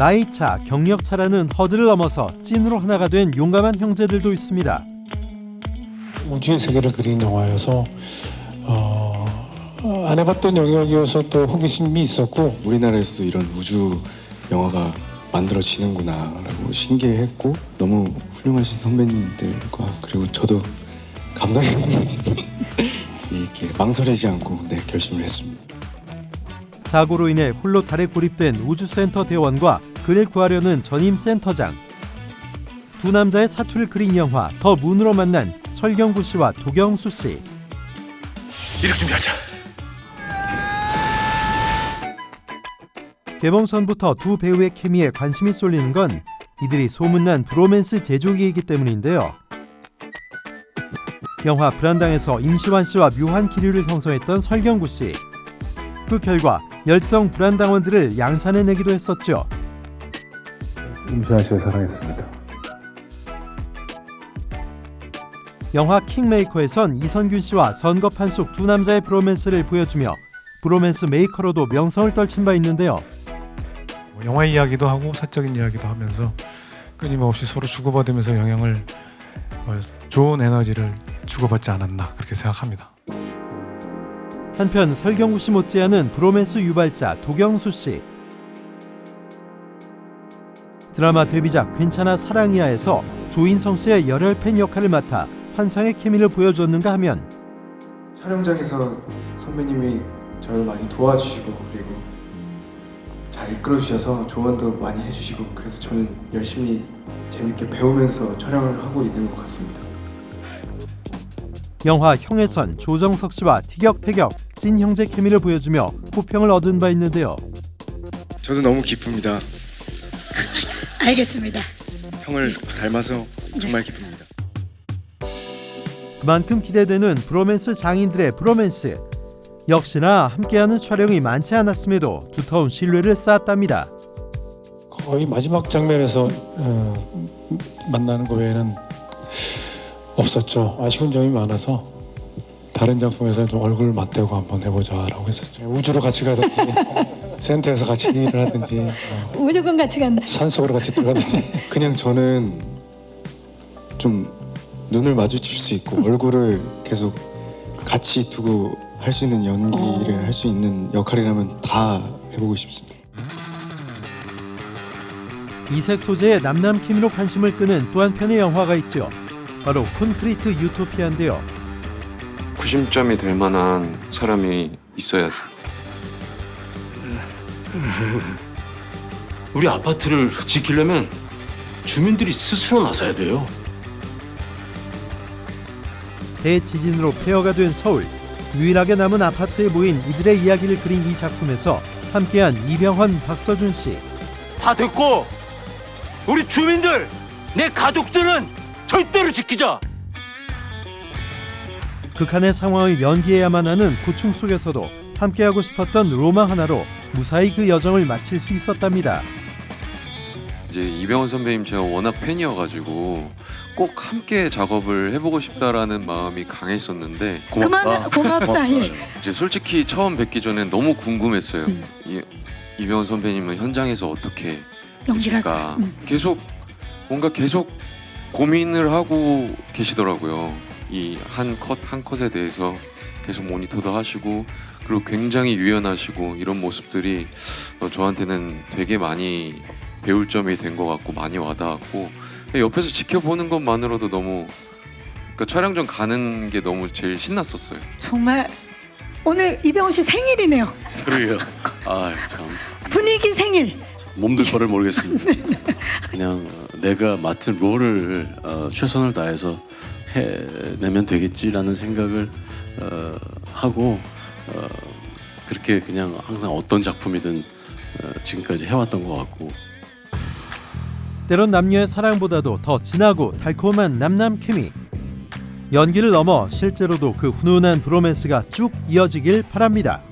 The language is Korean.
나이차, 경력차라는 허들을 넘어서 찐으로 하나가 된 용감한 형제들도 있습니다. 우주의 세계를 그린 영화여서 어, 어, 안 해봤던 영역이어서 또 호기심이 있었고 우리나라에서도 이런 우주 영화가 만들어지는구나라고 신기했고 너무 훌륭하신 선배님들과 그리고 저도 감독이 이렇게 망설이지 않고 네 결심을 했습니다. 사고로 인해 홀로 달에 고립된 우주센터 대원과 그를 구하려는 전임 센터장. 두 남자의 사투를 그린 영화 더 문으로 만난 설경구 씨와 도경수 씨. 이렇게 준비하자. 개봉 전부터 두 배우의 케미에 관심이 쏠리는 건 이들이 소문난 브로맨스 제조기이기 때문인데요. 영화 불안당에서 임시완 씨와 묘한 기류를 형성했던 설경구 씨. 그 결과 열성 불안당원들을 양산해내기도 했었죠. 임시완 씨를 사랑했습니다. 영화 킹메이커에선 이선균 씨와 선거판숙 두 남자의 브로맨스를 보여주며 브로맨스 메이커로도 명성을 떨친 바 있는데요. 뭐 영화 이야기도 하고 사적인 이야기도 하면서 끊임없이 서로 주고받으면서 영향을 어, 좋은 에너지를 주고받지 않았나 그렇게 생각합니다. 한편 설경구 씨 못지않은 브로맨스 유발자 도경수 씨. 드라마 데뷔작 괜찮아 사랑이야에서 조인성 씨의 열혈 팬 역할을 맡아 환상의 케미를 보여줬는가 하면 촬영장에서 선배님이 저를 많이 도와주시고 그리고 잘 이끌어 주셔서 조언도 많이 해주시고 그래서 저는 열심히 재밌게 배우면서 촬영을 하고 있는 것 같습니다. 영화 형에선 조정석 씨와 티격태격 찐 형제 케미를 보여주며 호평을 얻은 바 있는데요. 저도 너무 기쁩니다. 알겠습니다. 형을 닮아서 정말 기쁩니다. 그만큼 기대되는 브로맨스 장인들의 브로맨스. 역시나 함께하는 촬영이 많지 않았음에도 두터운 신뢰를 쌓았답니다. 거의 마지막 장면에서 어, 만나는 거 외에는 없었죠. 아쉬운 점이 많아서 다른 작품에서 좀 얼굴 맞대고 한번 해보자라고 했었죠. 우주로 같이 가든지 센터에서 같이 일을 하든지 어, 무조건 같이 간다. 산속으로 같이 들어가든지 그냥 저는 좀 눈을 마주칠 수 있고 얼굴을 계속 같이 두고 할 수 있는 연기를 할 수 있는 역할이라면 다 해보고 싶습니다. 이색 소재의 남남 케미로 관심을 끄는 또 한편의 영화가 있죠. 바로 콘크리트 유토피아인데요. 구심점이 될 만한 사람이 있어야 돼. 우리 아파트를 지키려면 주민들이 스스로 나서야 돼요. 대지진으로 폐허가 된 서울. 유일하게 남은 아파트에 모인 이들의 이야기를 그린 이 작품에서 함께한 이병헌, 박서준 씨. 다 됐고 우리 주민들 내 가족들은 절대로 지키자. 극한의 상황을 연기해야만 하는 고충 속에서도 함께하고 싶었던 로망 하나로 무사히 그 여정을 마칠 수 있었답니다. 이제 이병헌 선배님 제가 워낙 팬이어가지고 꼭 함께 작업을 해보고 싶다라는 마음이 강했었는데 그만 고맙다. 예. 이제 솔직히 처음 뵙기 전엔 너무 궁금했어요. 음. 이, 이병헌 선배님은 현장에서 어떻게 연기를 계실까? 음. 계속 뭔가 계속 고민을 하고 계시더라고요. 이 한 컷 한 컷에 대해서 계속 모니터도 하시고 그리고 굉장히 유연하시고 이런 모습들이 어, 저한테는 되게 많이 배울 점이 된 것 같고 많이 와닿았고 옆에서 지켜보는 것만으로도 너무 그러니까 촬영장 가는 게 너무 제일 신났었어요. 정말 오늘 이병헌 씨 생일이네요. 그러게요. 아참 분위기 생일. 몸둘 바를 모르겠습니다. 그냥 어, 내가 맡은 롤을 어, 최선을 다해서 해내면 되겠지라는 생각을 어, 하고 어, 그렇게 그냥 항상 어떤 작품이든 어, 지금까지 해왔던 것 같고 때론 남녀의 사랑보다도 더 진하고 달콤한 남남 케미. 연기를 넘어 실제로도 그 훈훈한 브로맨스가 쭉 이어지길 바랍니다.